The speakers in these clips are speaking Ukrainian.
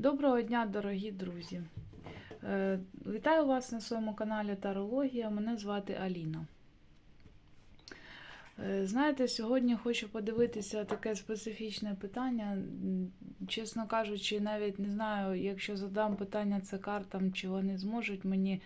Доброго дня, дорогі друзі! Е, Вітаю вас на своєму каналі Тарологія. Мене звати Аліна. Е, Знаєте, сьогодні хочу подивитися таке специфічне питання. Чесно кажучи, навіть не знаю, якщо задам питання це картам, чи вони зможуть мені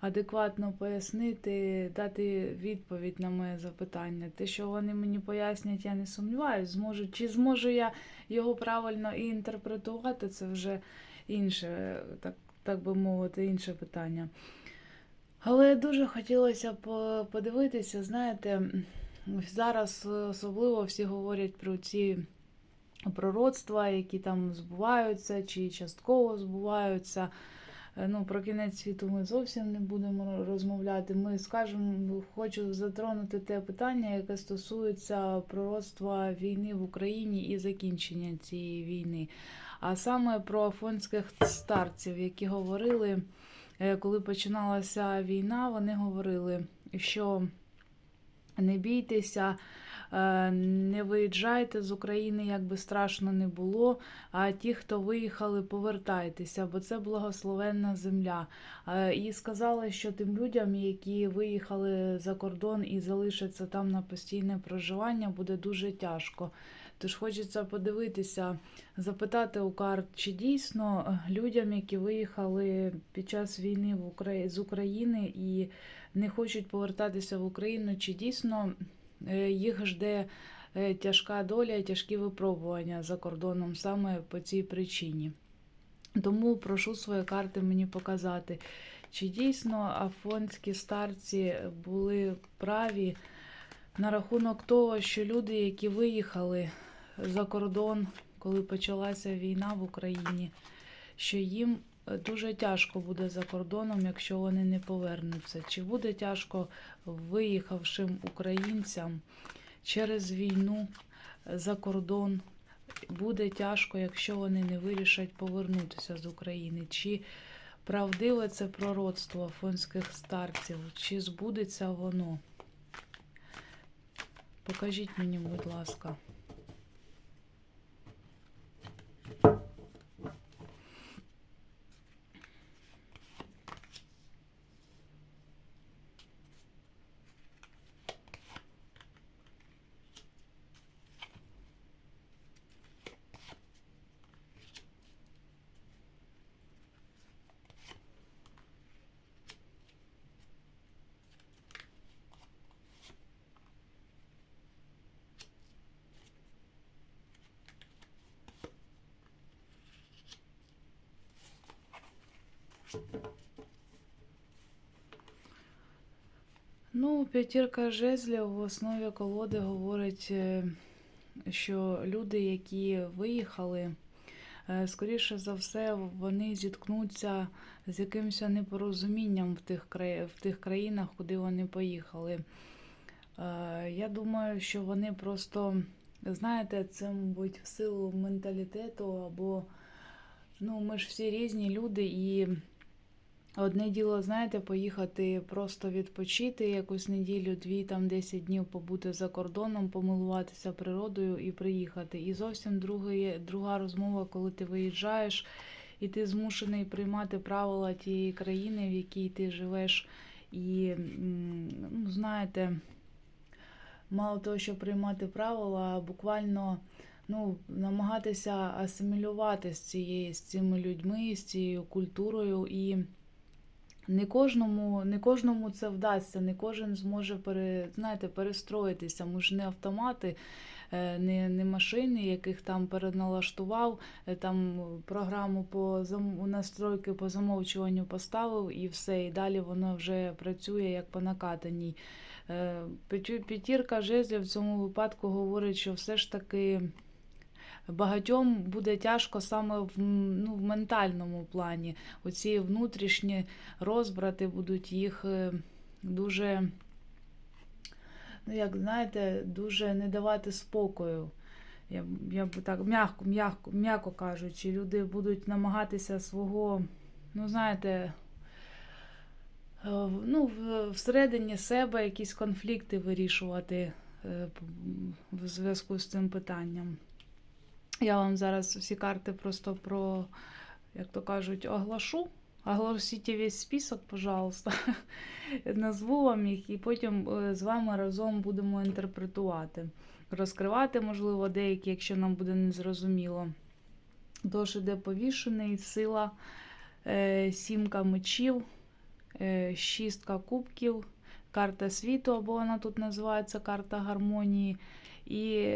адекватно пояснити, дати відповідь на моє запитання. Те, що вони мені пояснять, я не сумніваюся, зможуть. Чи зможу я його правильно і інтерпретувати, це вже інше, так, так би мовити, інше питання. Але дуже хотілося б подивитися, знаєте, зараз особливо всі говорять про ці пророцтва, які там збуваються чи частково збуваються. Е, Ну, про кінець світу ми зовсім не будемо розмовляти. Ми скажемо, хочу затронути те питання, яке стосується пророцтва війни в Україні і закінчення цієї війни. А саме про афонських старців, які говорили, е, коли починалася війна, вони говорили, що не бійтеся, е, не виїжджайте з України, як би страшно не було. А ті, хто виїхали, повертайтеся, бо це благословенна земля. Е, І сказали, що тим людям, які виїхали за кордон і залишаться там на постійне проживання, буде дуже тяжко. Тож хочеться подивитися, запитати у карт, чи дійсно людям, які виїхали під час війни з України і не хочуть повертатися в Україну, чи дійсно е, їх жде е, тяжка доля тяжкі випробування за кордоном саме по цій причині. Тому прошу свої карти мені показати, чи дійсно афонські старці були праві на рахунок того, що люди, які виїхали за кордон, коли почалася війна в Україні, що їм дуже тяжко буде за кордоном, якщо вони не повернуться. Чи буде тяжко виїхавшим українцям через війну е, за кордон? Буде тяжко, якщо вони не вирішать повернутися з України. Чи правдиве це пророцтво афонських старців? Чи збудеться воно? Покажіть мені, будь ласка. Ну, п'ятірка жезлів в основі колоди говорить, е, що люди, які виїхали, е, скоріше за все, вони зіткнуться з якимось непорозумінням в тих, в тих країнах, куди вони поїхали. Е, Я думаю, що вони просто, знаєте, це, мабуть, в силу менталітету або ну, ми ж всі різні люди і. Одне діло, знаєте, поїхати просто відпочити якусь неділю, дві, там 10 днів побути за кордоном, помилуватися природою і приїхати. І зовсім друге, друга розмова, коли ти виїжджаєш і ти змушений приймати правила тієї країни, в якій ти живеш. І, ну, знаєте, мало того, що приймати правила, буквально ну, намагатися асимілювати з цією, з цими людьми, з цією культурою. І не кожному, не кожному це вдасться, не кожен зможе пере, знаєте, перестроїтися. Ми ж не автомати, е, не, не машини, яких там переналаштував, е, там програму по настройки по замовчуванню поставив і все. І далі воно вже працює як по накатаній. Е, П'ятірка жезлів в цьому випадку говорить, що все ж таки. Багатьом буде тяжко саме в, ну, в ментальному плані. Оці внутрішні розбрати будуть їх е, дуже, ну як знаєте, дуже не давати спокою. Я, я б так м'яко, м'яко, м'яко кажучи, люди будуть намагатися свого, ну знаєте, е, ну, всередині себе якісь конфлікти вирішувати е, в зв'язку з цим питанням. Я вам зараз всі карти просто про як то кажуть, оглашу. Огласіть весь список, пожалуйста. Назву вам їх і потім е, з вами разом будемо інтерпретувати. Розкривати, можливо, деякі, якщо нам буде незрозуміло. Тож іде повішений, сила, е, сімка мечів, е, шістка кубків, карта світу, або вона тут називається карта гармонії, і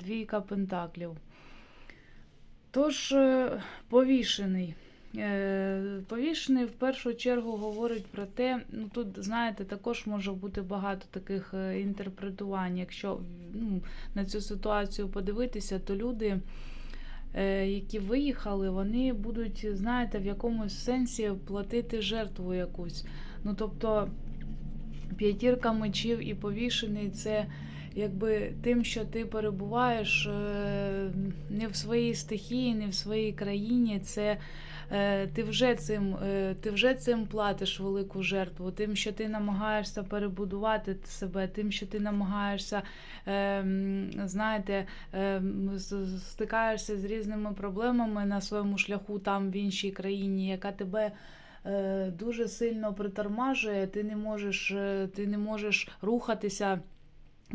двійка пентаклів. Тож, е, повішений. Е, Повішений в першу чергу говорить про те, ну тут, знаєте, також може бути багато таких е, інтерпретувань. Якщо ну, на цю ситуацію подивитися, то люди, які виїхали, вони будуть, знаєте, в якомусь сенсі платити жертву якусь. Ну, тобто, п'ятірка мечів і повішений це якби тим, що ти перебуваєш е, не в своїй стихії, не в своїй країні, це е, ти вже цим, е, ти вже цим платиш велику жертву, тим, що ти намагаєшся перебудувати себе, тим, що ти намагаєшся, е, знаєте, е, м, з- стикаєшся з різними проблемами на своєму шляху там в іншій країні, яка тебе. Дуже сильно притормажує, ти не можеш, ти не можеш рухатися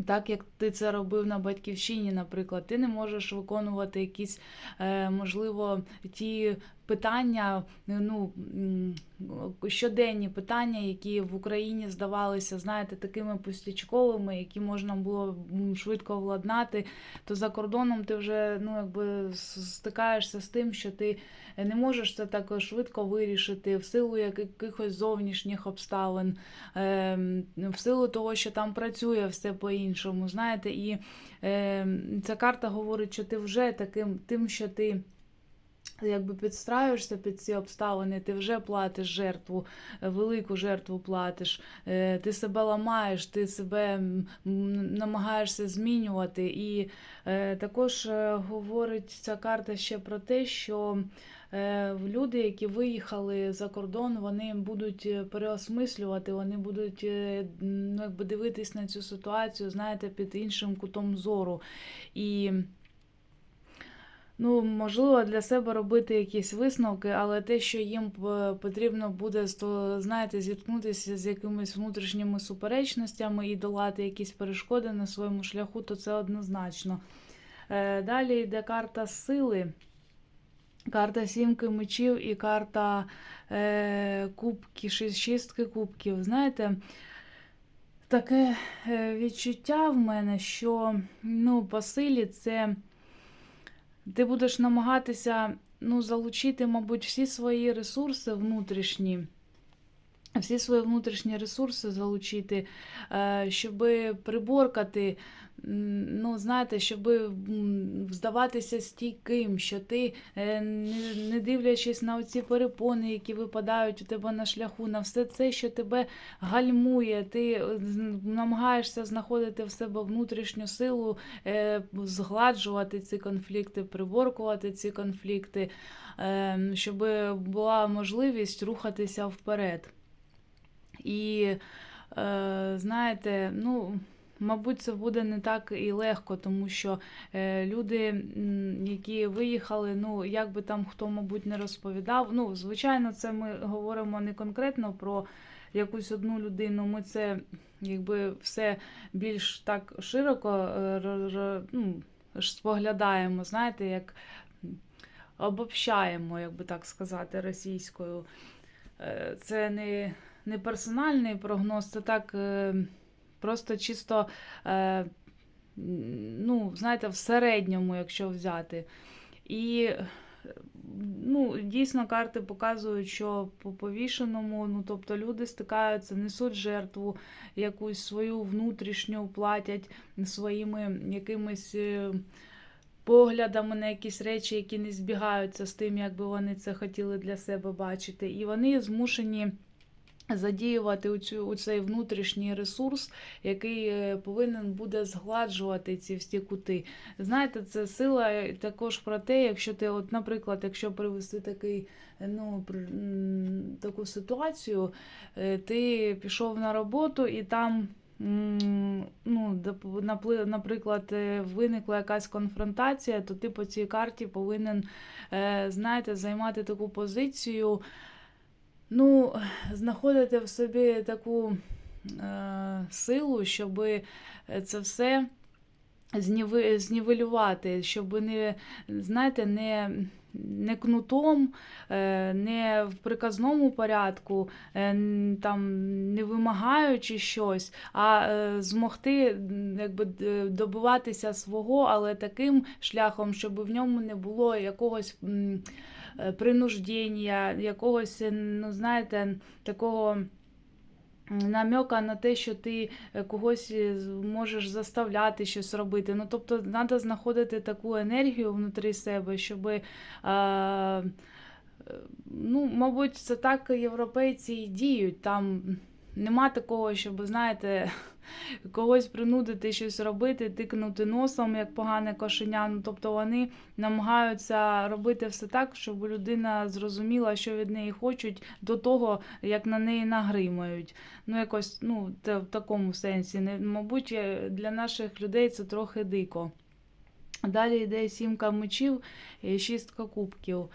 так, як ти це робив на батьківщині, наприклад, ти не можеш виконувати якісь, е, можливо, ті питання, ну щоденні питання, які в Україні здавалися, знаєте, такими пустячковими, які можна було швидко владнати, то за кордоном ти вже ну, якби стикаєшся з тим, що ти не можеш це так швидко вирішити в силу якихось зовнішніх обставин ем, в силу того, що там працює все по-іншому, знаєте, і ем, ця карта говорить, що ти вже таким, тим, що ти. Якби підстраюєшся під ці обставини, ти вже платиш жертву, е, велику жертву платиш, е, ти себе ламаєш, ти себе намагаєшся змінювати. І е, також говорить ця карта ще про те, що люди, які виїхали за кордон, вони будуть переосмислювати, вони будуть ну, якби дивитись на цю ситуацію, знаєте, під іншим кутом зору. І Ну, можливо, для себе робити якісь висновки, але те, що їм е, потрібно буде то, знаєте, зіткнутися з якимись внутрішніми суперечностями і долати якісь перешкоди на своєму шляху, то це однозначно. Е, Далі йде карта сили. Карта сімки мечів і карта е, кубки, шістки кубків. Знаєте, таке е, відчуття в мене, що ну, по силі це ти будеш намагатися ну, залучити, мабуть, всі свої ресурси внутрішні. Всі свої внутрішні ресурси залучити, е, щоб приборкати, ну, знаєте, щоб здаватися стійким, що ти, е, не дивлячись на оці перепони, які випадають у тебе на шляху, на все це, що тебе гальмує, ти е, намагаєшся знаходити в себе внутрішню силу, згладжувати ці конфлікти, приборкувати ці конфлікти, е, щоб була можливість рухатися вперед. І е, знаєте, ну, мабуть, це буде не так і легко, тому що е, люди, які виїхали, ну, як би там хто, мабуть, не розповідав. Ну, звичайно, це ми говоримо не конкретно про якусь одну людину. Ми це якби все більш так широко е, ну, споглядаємо, знаєте, як обобщаємо, як би так сказати, російською. Е, Це не, не персональний прогноз, це так е, просто чисто, е, ну, знаєте, в середньому, якщо взяти. І ну, дійсно карти показують, що по повішеному, ну, тобто люди стикаються, несуть жертву, якусь свою внутрішню платять своїми якимись. е, Поглядами на якісь речі, які не збігаються з тим, як би вони це хотіли для себе бачити, і вони змушені задіювати у цю у цей внутрішній ресурс, який е, повинен буде згладжувати ці всі кути. Знаєте, це сила також про те, якщо ти, от, наприклад, якщо привести такий, е, ну, таку ситуацію, е, ти пішов на роботу і там. ну, наприклад, е, виникла якась конфронтація, то ти по цій карті повинен, е, знаєте, займати таку позицію, ну, знаходити в собі таку е, силу, щоб це все знівелювати, щоб не, знаєте, не, не кнутом, е, не в приказному порядку, е, там, не вимагаючи щось, а е, змогти якби, добиватися свого, але таким шляхом, щоб в ньому не було якогось е, принуждення, якогось, е, ну, знаєте, такого намека на те, що ти е, когось е, можеш заставляти щось робити. Ну, тобто, треба знаходити таку енергію внутрі себе, щоб. А, е, ну, мабуть, це так європейці і діють. Там нема такого, щоб, знаєте, когось принудити щось робити, тикнути носом, як погане кошеня. Ну, тобто вони намагаються робити все так, щоб людина зрозуміла, що від неї хочуть, до того, як на неї нагримають. Ну, якось, ну, те, в такому сенсі. Мабуть, е, для наших людей це трохи дико. Далі йде сімка мечів і шістка кубків.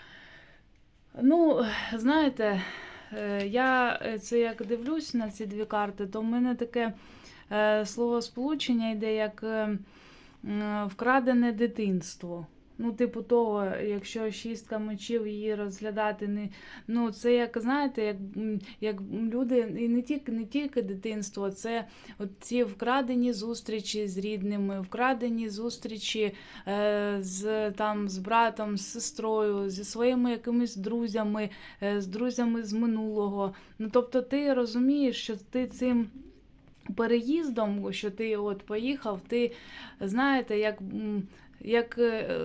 Ну, знаєте, я е, це як дивлюсь на ці дві карти, то в мене таке слово словосполучення йде як е, вкрадене дитинство. Ну, типу того, якщо шістка мечів її розглядати не. Ну, це як, знаєте, як, як люди, і не тільки, не тільки дитинство, це от ці вкрадені зустрічі з рідними, вкрадені зустрічі е, з, там, з братом, з сестрою, зі своїми якимись друзями, е, з друзями з минулого. Ну, тобто ти розумієш, що ти цим переїздом, що ти от поїхав, ти знаєте, як, як е,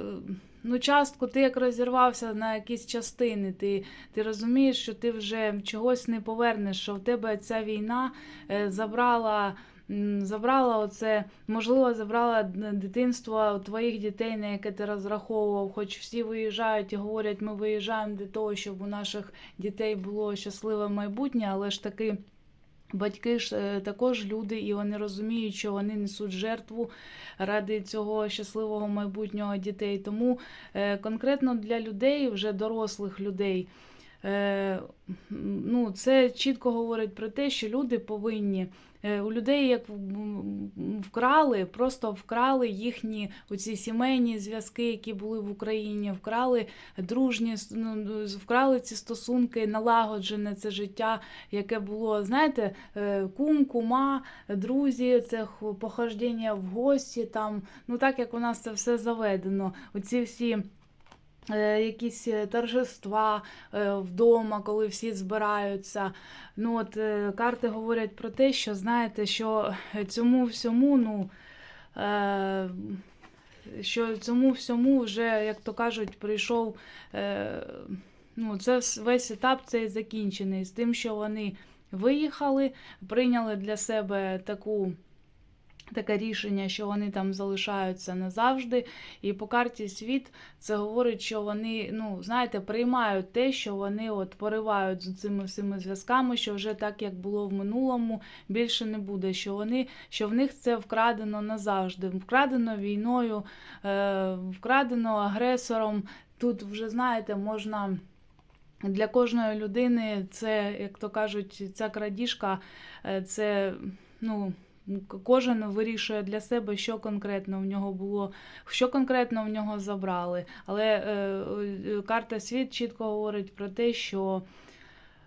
ну, частку ти як розірвався на якісь частини. Ти, ти розумієш, що ти вже чогось не повернеш, що в тебе ця війна е, забрала. Забрала оце, можливо, забрала дитинство твоїх дітей, на яке ти розраховував. Хоч всі виїжджають і говорять, ми виїжджаємо для того, щоб у наших дітей було щасливе майбутнє, але ж таки Батьки ж е, також люди, і вони розуміють, що вони несуть жертву ради цього щасливого майбутнього дітей. Тому е, конкретно для людей, вже дорослих людей, е, ну, це чітко говорить про те, що люди повинні. Е, У людей як вкрали, просто вкрали їхні оці сімейні зв'язки, які були в Україні, вкрали дружні, ну, вкрали ці стосунки, налагоджене це життя, яке було, знаєте, е, кум, кума, друзі, це похождення в гості, там, ну так як у нас це все заведено. Оці всі. Е, Якісь е, торжества е, вдома, коли всі збираються. Ну от карти говорять про те, що знаєте, що цьому всьому, ну що цьому всьому вже, як то кажуть, прийшов. Ну, це весь етап цей закінчений з тим, що вони виїхали, прийняли для себе таку. Таке рішення, що вони там залишаються назавжди, і по карті світ це говорить, що вони, ну знаєте, приймають те, що вони от поривають з цими всіми зв'язками, що вже так, як було в минулому, більше не буде. Що вони, що в них це вкрадено назавжди, вкрадено війною, е, вкрадено агресором. Тут вже знаєте, можна. Для кожної людини це, як то кажуть, ця крадіжка, е, це ну. Кожен вирішує для себе, що конкретно в нього було, що конкретно в нього забрали. Але е, е, карта світ чітко говорить про те, що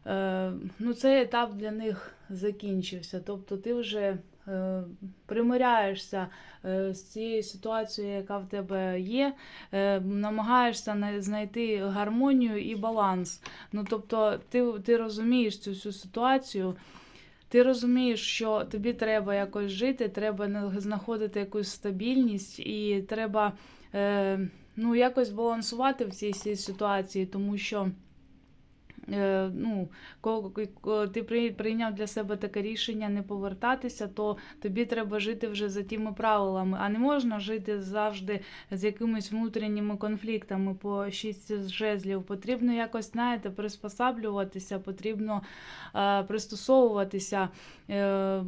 е, ну, цей етап для них закінчився. Тобто ти вже е, примиряєшся е, з цією ситуацією, яка в тебе є, е, намагаєшся на- знайти гармонію і баланс. Ну, тобто, ти, ти розумієш цю всю ситуацію. Ти розумієш, що тобі треба якось жити, треба на- знаходити якусь стабільність, і треба е, ну, якось балансувати в цій, ситуації, тому що ну, ко- ко- ти прийняв для себе таке рішення не повертатися, то тобі треба жити вже за тими правилами, а не можна жити завжди з якимись внутрішніми конфліктами по шість жезлів. Потрібно якось, знаєте, приспосаблюватися, потрібно е, пристосовуватися е,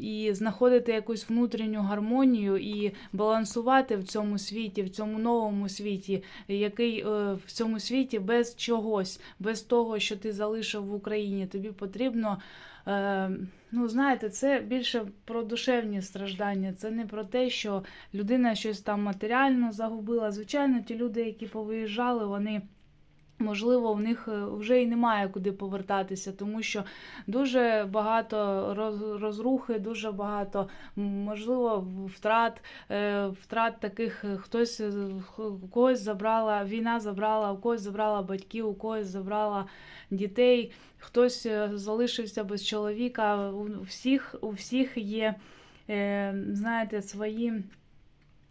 і знаходити якусь внутрішню гармонію і балансувати в цьому світі, в цьому новому світі, який е, в цьому світі без чогось, без того, що ти залишив в Україні. Тобі потрібно. Е, ну, знаєте, це більше про душевні страждання. Це не про те, що людина щось там матеріально загубила. Звичайно, ті люди, які повиїжджали, вони. Можливо, в них е, вже і немає куди повертатися, тому що дуже багато розрухи, дуже багато можливо втрат, е, втрат таких е, хтось когось забрала війна, забрала, у когось забрала батьків, у когось забрала дітей, хтось залишився без чоловіка. У всіх, у всіх є, знаєте, свої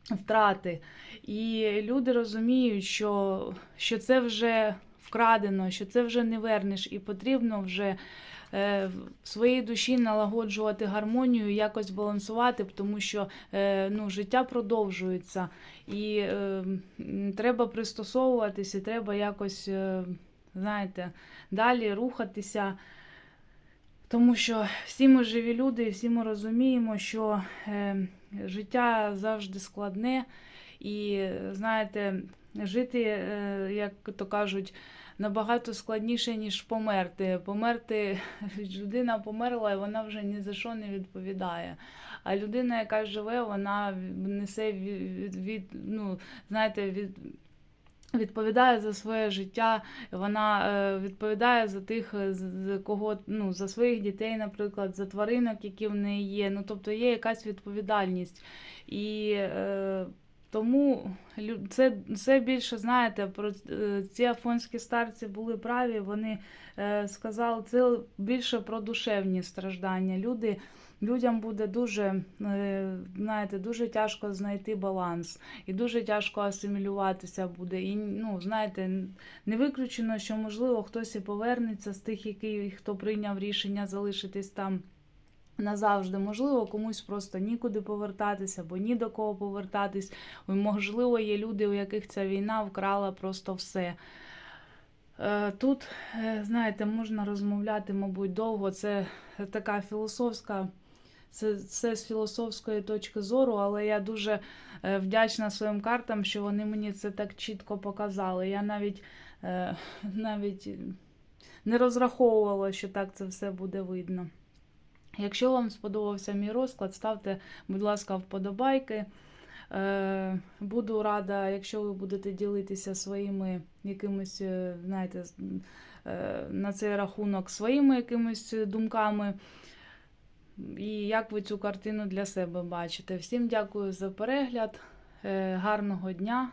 втрати. І люди розуміють, що, що це вже вкрадено, що це вже не вернеш, і потрібно вже е, в своїй душі налагоджувати гармонію, якось балансувати, тому що е, ну, життя продовжується, і е, треба пристосовуватися, треба якось, е, знаєте, далі рухатися. Тому що всі ми живі люди, всі ми розуміємо, що е, життя завжди складне, і знаєте, жити, е, як то кажуть, набагато складніше, ніж померти. Померти людина померла, і вона вже ні за що не відповідає. А людина, яка живе, вона несе від, від ну, знаєте, від. Відповідає за своє життя, вона е, відповідає за тих, е, з- з кого ну за своїх дітей, наприклад, за тваринок, які в неї є. Ну тобто є якась відповідальність. І е, тому це, це більше знаєте, про е, ці афонські старці були праві. Вони е, сказали, це більше про душевні страждання. Люди. Людям буде дуже, е, знаєте, дуже тяжко знайти баланс і дуже тяжко асимілюватися буде. І ну, знаєте, не виключено, що можливо хтось і повернеться з тих, який хто прийняв рішення залишитись там назавжди. Можливо, комусь просто нікуди повертатися, або ні до кого повертатись. Можливо, є люди, у яких ця війна вкрала просто все. Е, Тут, е, знаєте, можна розмовляти, мабуть, довго. Це така філософська, це, це з філософської точки зору, але я дуже е, вдячна своїм картам, що вони мені це так чітко показали. Я навіть, е, навіть не розраховувала, що так це все буде видно. Якщо вам сподобався мій розклад, ставте, будь ласка, вподобайки. Е, Буду рада, якщо ви будете ділитися своїми якимись, знаєте, на цей рахунок своїми якимись думками. І як ви цю картину для себе бачите. Всім дякую за перегляд. Е, Гарного дня.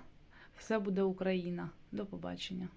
Все буде Україна. До побачення.